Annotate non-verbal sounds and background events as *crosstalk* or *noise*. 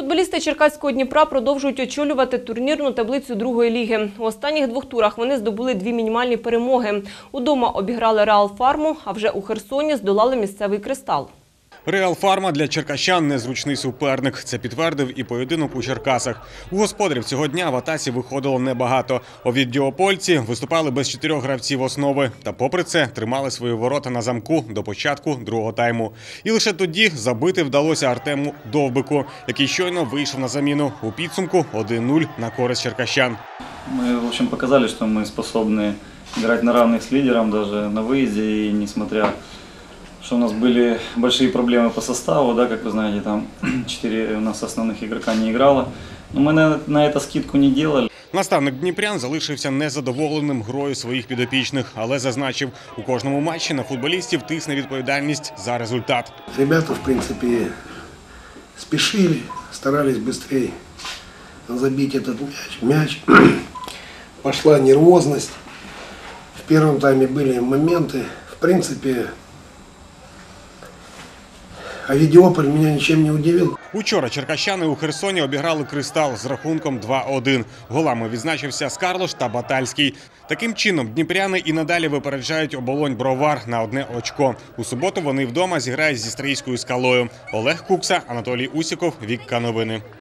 Футболісти Черкаського Дніпра продовжують очолювати турнірну таблицю другої ліги. У останніх двох турах вони здобули дві мінімальні перемоги. Удома обіграли Реал Фарму, а вже у Херсоні здолали місцевий кристал. Реал Фарма для черкащан незручний суперник. Це підтвердив і поєдинок у Черкасах. У господарів цього дня в атаці виходило небагато. Овіддіопольці виступали без чотирьох гравців основи. Та попри це тримали свої ворота на замку до початку другого тайму. І лише тоді забити вдалося Артему Довбику, який щойно вийшов на заміну. У підсумку 1-0 на користь черкащан. Мы, в общем, показали, что мы способны играть на равных с лидером даже на выезде. И несмотря, что у нас были большие проблемы по составу, да, как вы знаете, там *clears throat* четыре у нас основных игрока не играло. Но мы на, на это скидку не делали. Наставник Дніпрян залишився незадоволеним грою своїх підопічних, але зазначив, у кожному матчі на футболістів тисне відповідальність за результат. Ребята, в принципе, спешили, старались быстрее забить этот мяч. мяч. *clears throat* Пошла нервозность. В первом тайме были моменты. В принципе, Відіополь мене нічим не удивив. Учора черкащани у Херсоні обіграли кристал з рахунком 2-1. Голами відзначився Скарлош та Батальський. Таким чином, дніпряни і надалі випереджають оболонь бровар на одне очко. У суботу вони вдома зіграють зі стрийською скалою. Олег Кукса, Анатолій Усіков, Вікка Новини.